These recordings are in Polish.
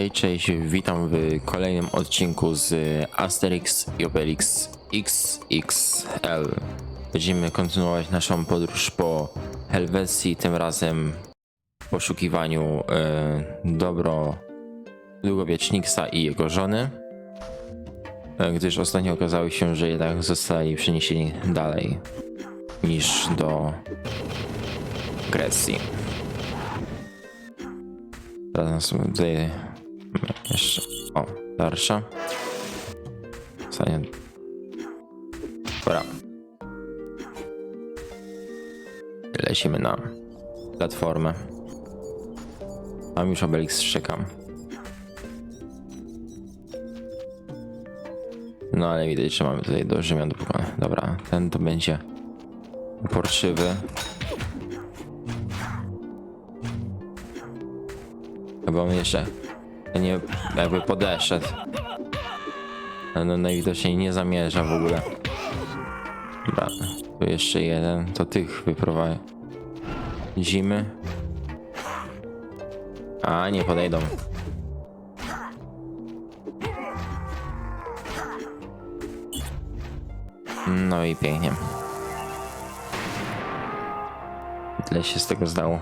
Hej, cześć, witam w kolejnym odcinku z Asterix i Obelix XXL. Będziemy kontynuować naszą podróż po Helwecji, tym razem w poszukiwaniu e, dobro długowieczniksa i jego żony, e, gdyż ostatnio okazało się, że jednak zostali przeniesieni dalej niż do Grecji. Teraz tutaj jeszcze. O, dalsza. Stanie. Dobra. Lecimy na platformę. Mam już Obelix czekam. No ale widać, że mamy tutaj do Rzymian do pokonania. Dobra, ten to będzie uporczywy. Chyba on jeszcze nie jakby podeszedł. No najwidoczniej nie zamierza w ogóle. Dobra, tu jeszcze jeden, to tych wyprowadzimy. A, nie podejdą. No i pięknie. Tyle się z tego zdało.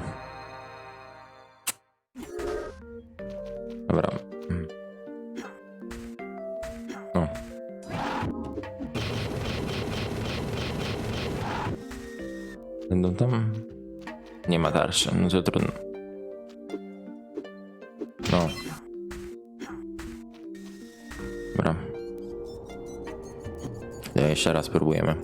Dalsze, no to trudno. No. Dobra. To jeszcze raz próbujemy.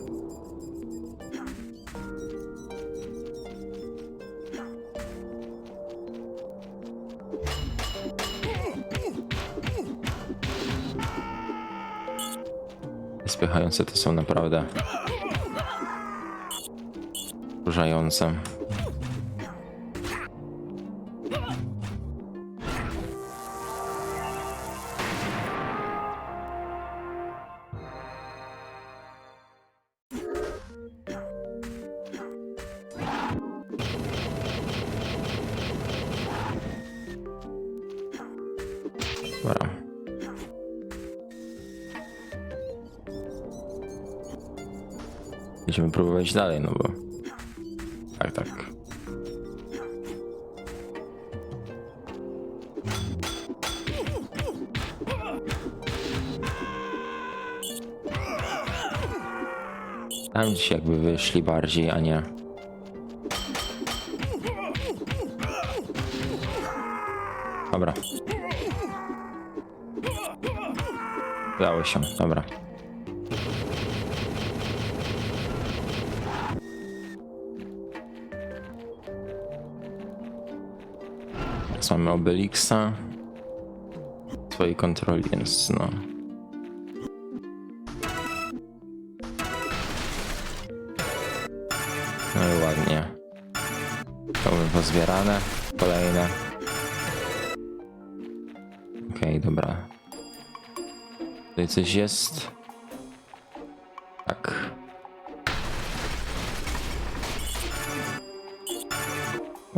Spychające to są naprawdę wkurzające. Będziemy próbować dalej, no bo. Tak, tak. Tam gdzieś jakby wyszli bardziej, a nie. Dobra. Udało się, dobra. Teraz mamy Obelixa. Twojej kontroli, więc no. No i ładnie. To były pozbierane. Kolejne. Okej, dobra. Tutaj coś jest. Tak.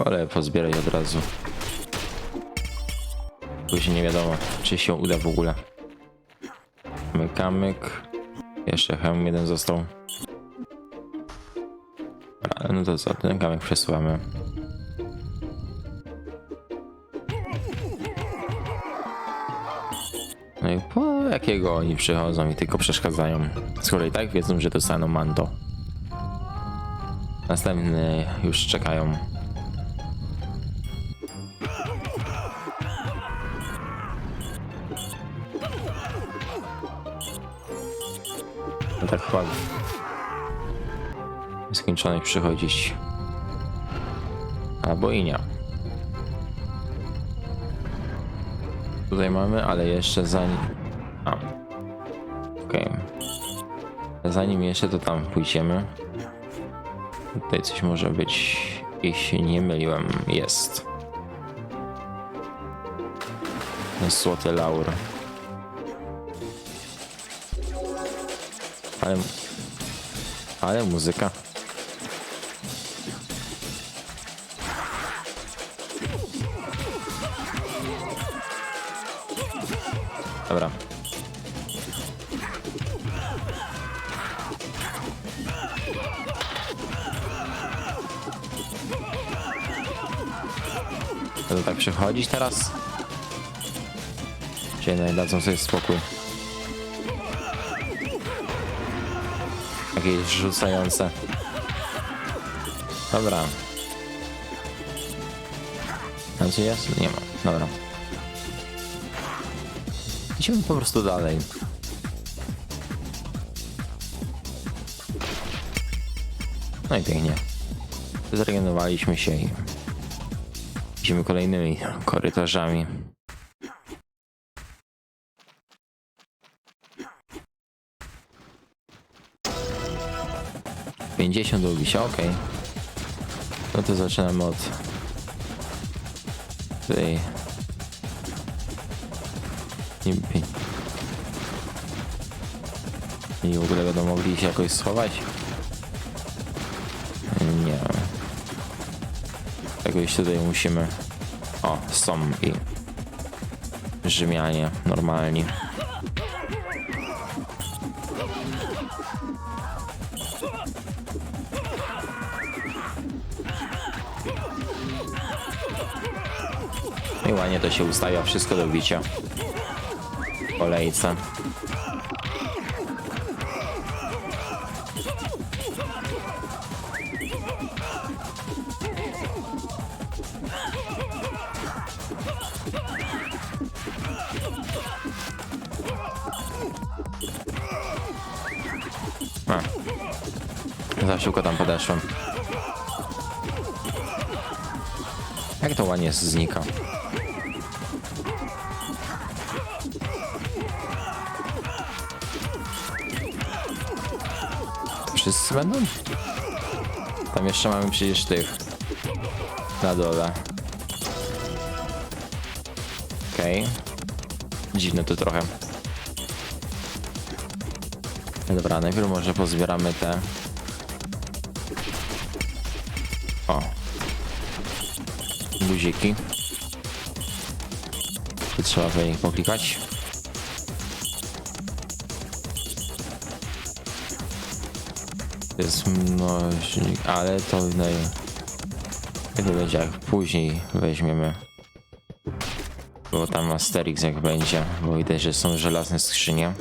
Ale pozbieraj od razu. Później nie wiadomo, czy się uda w ogóle. Mamy kamyk. Jeszcze hełm jeden został. No to co, ten kamyk przesuwamy. No i po jakiego oni przychodzą i tylko przeszkadzają. Skoro i tak wiedzą, że dostaną manto. Następny już czekają. Tak w skończonych przychodzić. Albo i nie. Tutaj mamy, ale jeszcze zanim... A. Okej. Zanim jeszcze to tam pójdziemy. Tutaj coś może być, jeśli nie myliłem, jest. Złoty laur. Ale... Ale muzyka. Dobra. To tak przechodzić teraz? Czy jednak dadzą sobie spokój? Jakieś rzucające. Dobra. Co jest? Nie ma. Dobra. Idziemy po prostu dalej. No i pięknie. Zregenerowaliśmy się i idziemy kolejnymi korytarzami. Pięćdziesiąt długi się, okej. No to zaczynamy od tej nie, i w ogóle będą mogli się jakoś schować? Nie. Jakoś tutaj musimy... O, są i... Rzymianie normalni. To się ustawia wszystko do bicia. Kolejce. Znika? Wszyscy będą? Tam jeszcze mamy przecież tych na dole. Okej. Dziwne to trochę. Dobra, najpierw może pozbieramy te. O. Guziki. Tu trzeba w nich poklikać. Jest mnożnik, ale to naj... To będzie jak później weźmiemy. Bo tam Asterix jak będzie, bo widać, że są żelazne skrzynie.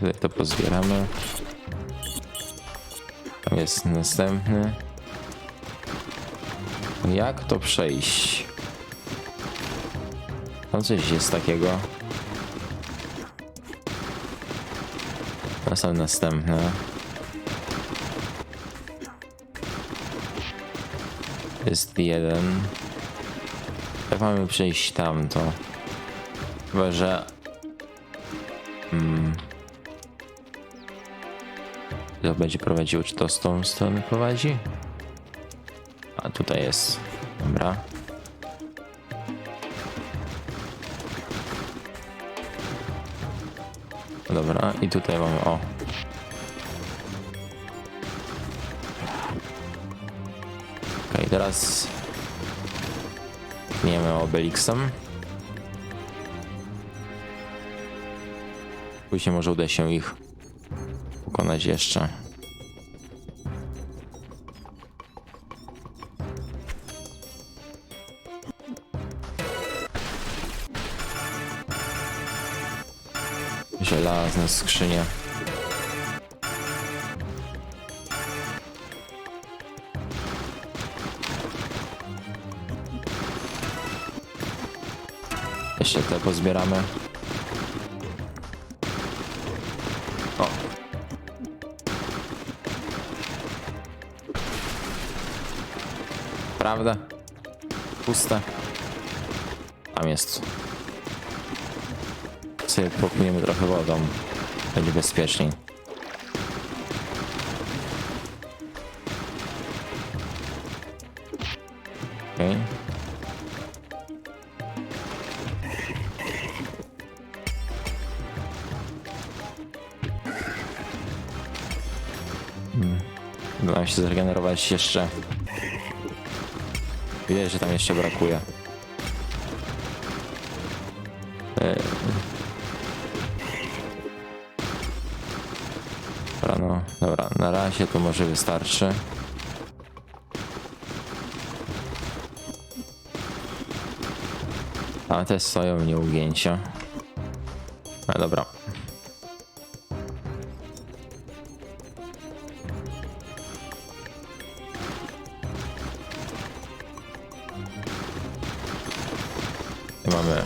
Tutaj to pozbieramy. Tam jest następny. Jak to przejść? Tam coś jest takiego. To są następne. Jest jeden. Jak mamy przejść tam, to... Chyba, że... Mm, to będzie prowadziło, czy to z tą strony prowadzi? A tutaj jest. Dobra. Dobra, i tutaj mamy o. Okej, teraz nie Obelixem. Później może uda się ich pokonać jeszcze. Żelazne skrzynie. Jeszcze te pozbieramy. O. Prawda? Puste. Tam jest. Sobie popłyniemy trochę wodą. Będzie bezpieczniej. Okej. Hmm. Nam się zregenerować jeszcze Widać, że tam jeszcze brakuje. 15 to może wystarczy. Tam też stoją nieugięcia. No dobra. Mamy.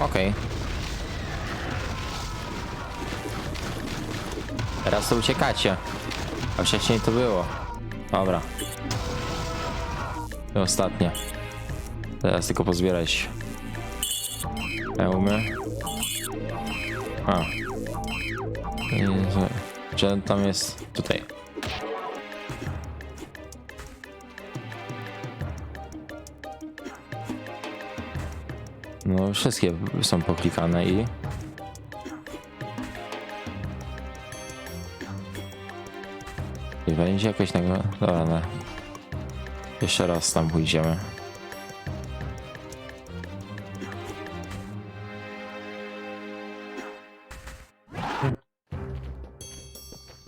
Okej. Okay. Teraz to uciekacie. A wcześniej to było. Dobra. I ostatnie. Teraz tylko pozbierać hełmy. A. Że tam jest tutaj. No, wszystkie są poklikane i. będzie jakoś tego. Dobra, no. Jeszcze raz tam pójdziemy.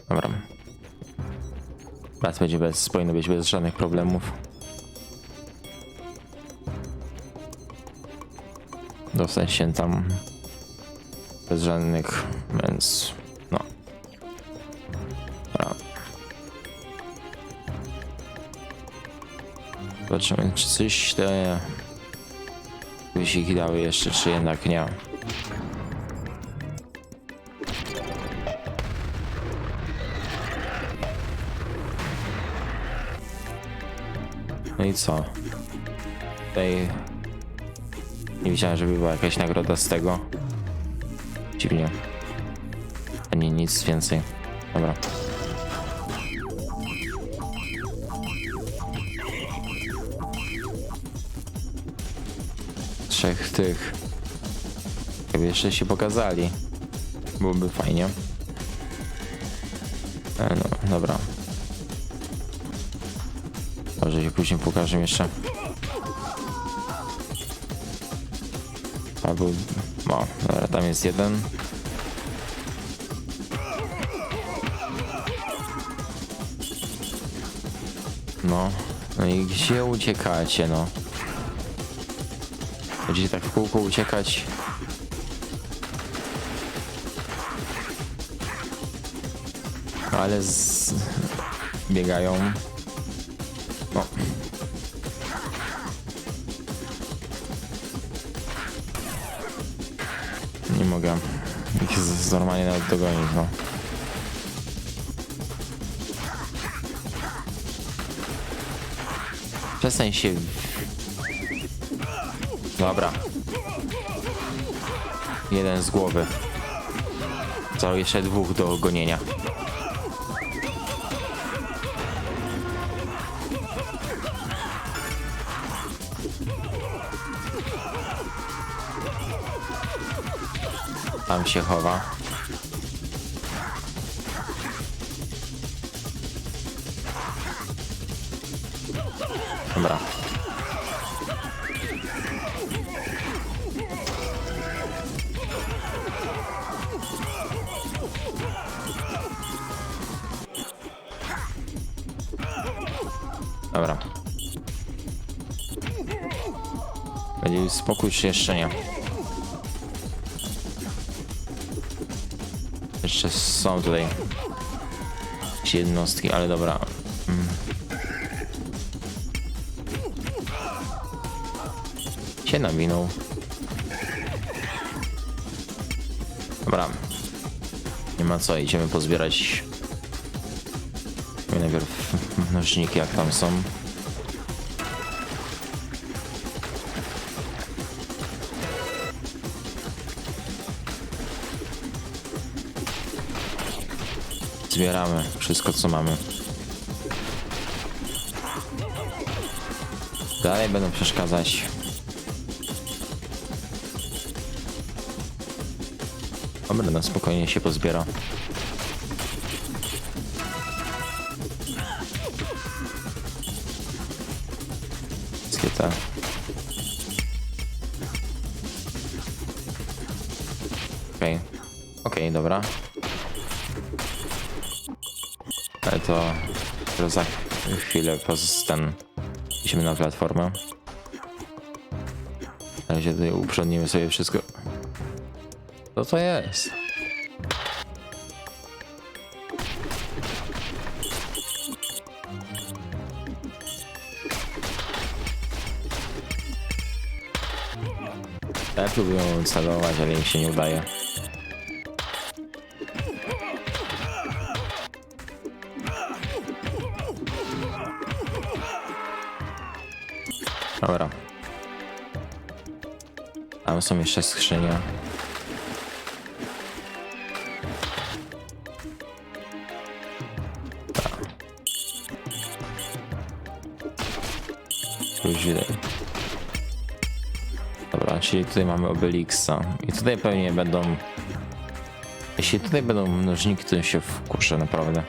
Dobra. Raz będzie bez, powinno być bez żadnych problemów. Dostać się tam bez żadnych, więc Zobaczymy, czy coś te wysiki dały jeszcze, czy jednak nie. No i co? Tutaj nie widziałem, żeby była jakaś nagroda z tego. Dziwnie. Ani nic więcej. Dobra. Trzech tych. Jakby jeszcze się pokazali. Byłoby fajnie. E, no, dobra. Może się później pokażę jeszcze. Albo... O, dobra, tam jest jeden. No. No i gdzie uciekacie, no? Będziecie tak w kółko uciekać. Ale z... biegają. No. Nie mogę ich normalnie nawet dogonić, no. Przestań się... Dobra. Jeden z głowy. Co, jeszcze dwóch do gonienia. Tam się chowa. Dobra. Będzie spokój czy jeszcze nie? Jeszcze są tutaj jednostki, ale dobra. Mm. Się nawinął. Dobra. Nie ma co, idziemy pozbierać najpierw mnożniki jak tam są. Zbieramy wszystko co mamy. Dalej będą przeszkadzać. Dobra, no spokojnie się pozbiera. wszystkie te. Okej. Okej, dobra. Ale to za chwilę poz ten idziemy na platformę. Na razie tutaj uprzednimy sobie wszystko. Co to jest? Ja próbuję celować, ale im się nie udaje. Są jeszcze skrzynie. Tak. Tu Już widać. Dobra, czyli tutaj mamy Obelixa. I tutaj pewnie będą... Jeśli tutaj będą mnożniki, to się wkuszę naprawdę.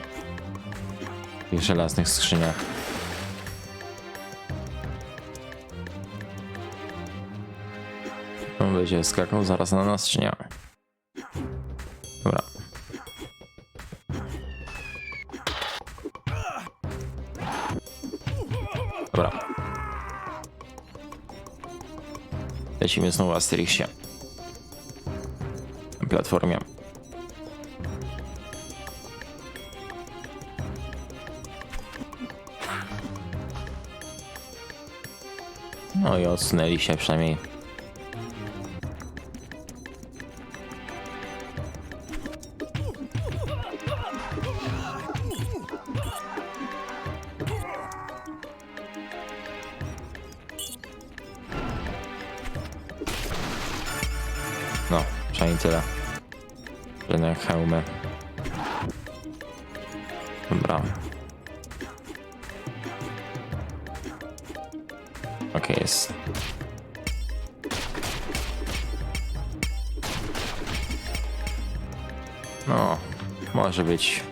W żelaznych skrzyniach. Będzie skakał zaraz na nas, czy nie? Dobra. Dobra. Lecimy znowu w Asterixie. Na platformie. No i odsunęli się przynajmniej. Przynajmniej tyle. Żadne hełmy. Dobra. Okej, jest. No, może być.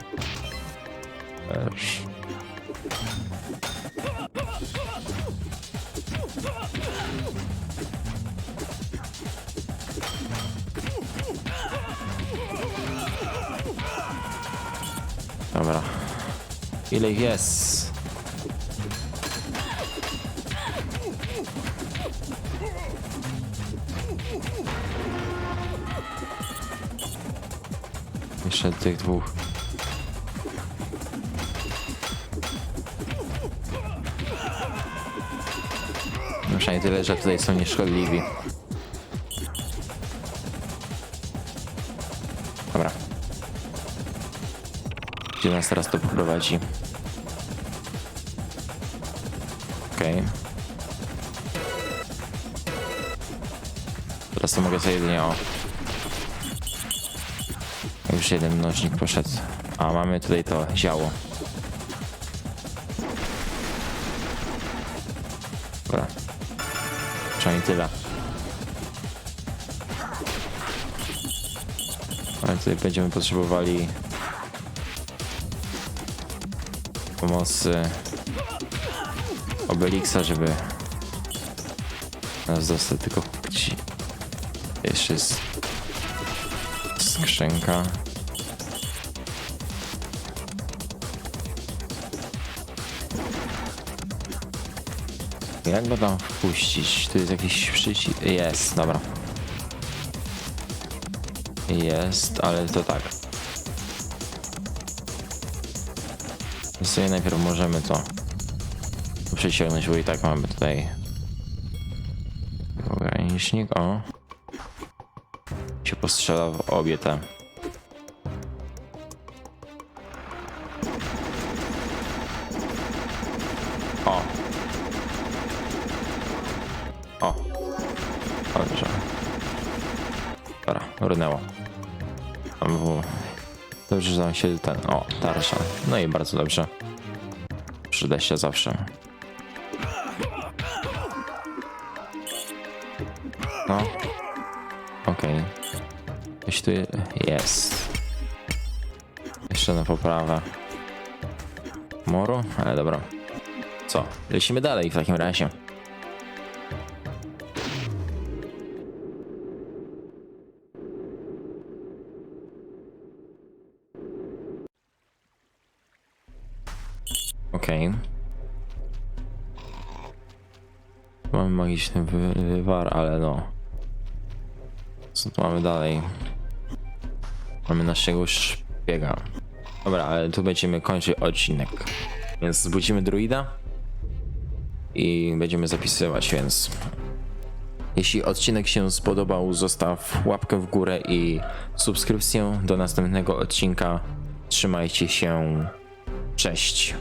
Dobra. Ile ich jest? Jeszcze tych dwóch. No Przynajmniej tyle, że tutaj są nieszkodliwi. Gdzie nas teraz to poprowadzi? Okej. Teraz to mogę sobie jedynie o. Już jeden mnożnik poszedł. A mamy tutaj to ziało. Dobra. Przynajmniej tyle. Ale tutaj będziemy potrzebowali pomocy Obelixa, żeby nas dostać tylko ci. Jeszcze jest skrzynka. Jak go tam wpuścić? Tu jest jakiś przycisk. Jest, dobra. Jest, ale to tak. Więc sobie najpierw możemy to przeciągnąć, bo i tak mamy tutaj ogranicznik. O. Się postrzela w obie te. O. O. Dobrze. Dobra, rynęło. Tam było. Dobrze, że tam się ten. O, tarcza. No i bardzo dobrze. Przyda się zawsze. No. Okej. Coś tu jest. Jeszcze na poprawę. Moro? Ale dobra. Co? Lecimy dalej w takim razie. Okej. Mamy magiczny wy- wywar, ale no. Co tu mamy dalej? Mamy naszego szpiega. Dobra, ale tu będziemy kończyć odcinek. Więc zbudzimy druida i będziemy zapisywać, więc jeśli odcinek się spodobał, zostaw łapkę w górę i subskrypcję do następnego odcinka. Trzymajcie się. Cześć.